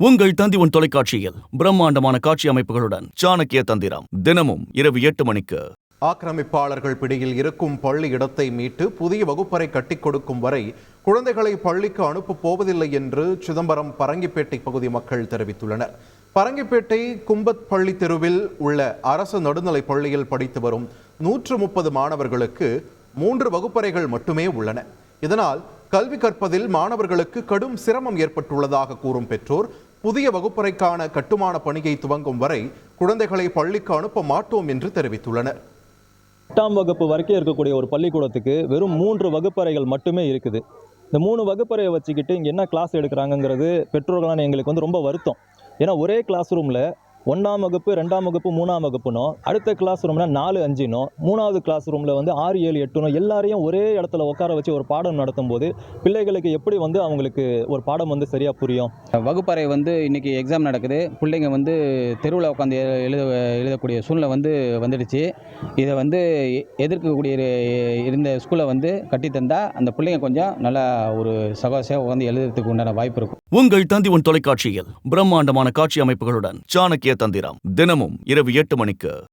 உங்கள் தந்தி உன் தொலைக்காட்சியில் பிரம்மாண்டமான காட்சி அமைப்புகளுடன் சாணக்கிய தந்திரம் தினமும் இரவு எட்டு மணிக்கு. ஆக்கிரமிப்பாளர்கள் பிடியில் இருக்கும் பள்ளி இடத்தை மீட்டு புதிய வகுப்பறை கட்டிக் கொடுக்கும் வரை குழந்தைகளை பள்ளிக்கு அனுப்பப் போவதில்லை என்று சிதம்பரம் பரங்கிப்பேட்டை பகுதி மக்கள் தெரிவித்துள்ளனர். பரங்கிப்பேட்டை கும்பத் பள்ளி தெருவில் உள்ள அரசு நடுநிலைப் பள்ளியில் படித்து வரும் நூற்று முப்பது மாணவர்களுக்கு மூன்று வகுப்பறைகள் மட்டுமே உள்ளன. இதனால் கல்வி கற்பதில் மாணவர்களுக்கு கடும் சிரமம் ஏற்பட்டுள்ளதாக கூறும் பெற்றோர் புதிய வகுப்பறைக்கான கட்டுமான பணியை துவங்கும் வரை குழந்தைகளை பள்ளிக்கு அனுப்ப மாட்டோம் என்று தெரிவித்துள்ளனர். எட்டாம் வகுப்பு வரைக்கும் இருக்கக்கூடிய ஒரு பள்ளிக்கூடத்துக்கு வெறும் மூன்று வகுப்பறைகள் மட்டுமே இருக்குது. இந்த மூணு வகுப்பறையை வச்சுக்கிட்டு இங்கே என்ன கிளாஸ் எடுக்கிறாங்கங்கிறது பெற்றோர்களான எங்களுக்கு வந்து ரொம்ப வருத்தம். ஏன்னா ஒரே கிளாஸ் ரூமில் ஒன்றாம் வகுப்பு ரெண்டாம் வகுப்பு மூணாம் வகுப்புனும் அடுத்த கிளாஸ் ரூமில் நாலு அஞ்சுனும் மூணாவது கிளாஸ் ரூமில் வந்து ஆறு ஏழு எட்டுனும் எல்லாரையும் ஒரே இடத்துல உட்கார வச்சு ஒரு பாடம் நடத்தும் போது பிள்ளைகளுக்கு எப்படி வந்து அவங்களுக்கு ஒரு பாடம் வந்து சரியாக புரியும்? வகுப்பறை வந்து இன்றைக்கி எக்ஸாம் நடக்குது. பிள்ளைங்க வந்து தெருவில் உட்காந்து எழுத எழுதக்கூடிய சூழ்நிலை வந்து வந்துடுச்சு. இதை வந்து எ- எதிர்க்கக்கூடிய இரு- இருந்த ஸ்கூலை வந்து கட்டி தந்தா அந்த பிள்ளைங்க கொஞ்சம் நல்லா ஒரு சகோசையாக உட்காந்து எழுதுறதுக்கு உண்டான வாய்ப்பு இருக்கும். உங்கள் தந்திவன் தொலைக்காட்சியில் பிரம்மாண்டமான காட்சி அமைப்புகளுடன் சாணக்கிய தந்திரம். தினமும் இரவு எட்டு மணிக்கு.